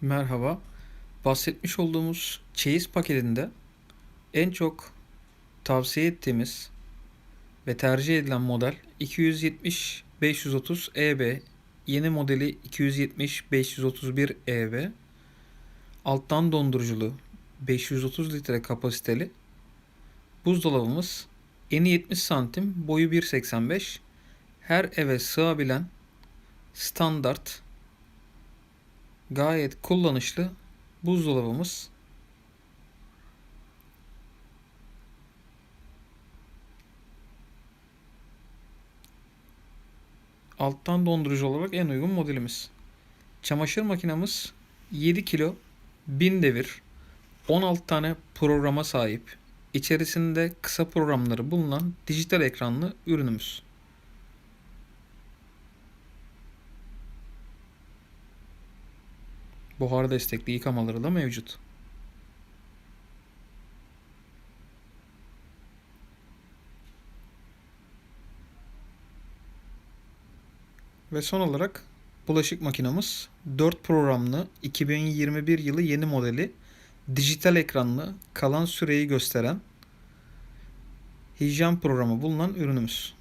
Merhaba. Bahsetmiş olduğumuz çeyiz paketinde en çok tavsiye ettiğimiz ve tercih edilen model 270 530 EB. Yeni modeli 270 531 EB. Alttan donduruculu 530 litre kapasiteli buzdolabımız eni 70 santim, boyu 1.85. Her eve sığabilen standart gayet kullanışlı buzdolabımız. Alttan dondurucu olarak en uygun modelimiz. Çamaşır makinamız 7 kilo 1000 devir 16 tane programa sahip. İçerisinde kısa programları bulunan dijital ekranlı ürünümüz. Buhar destekli yıkamaları da mevcut. Ve son olarak bulaşık makinamız 4 programlı 2021 yılı yeni modeli dijital ekranlı kalan süreyi gösteren hijyen programı bulunan ürünümüz.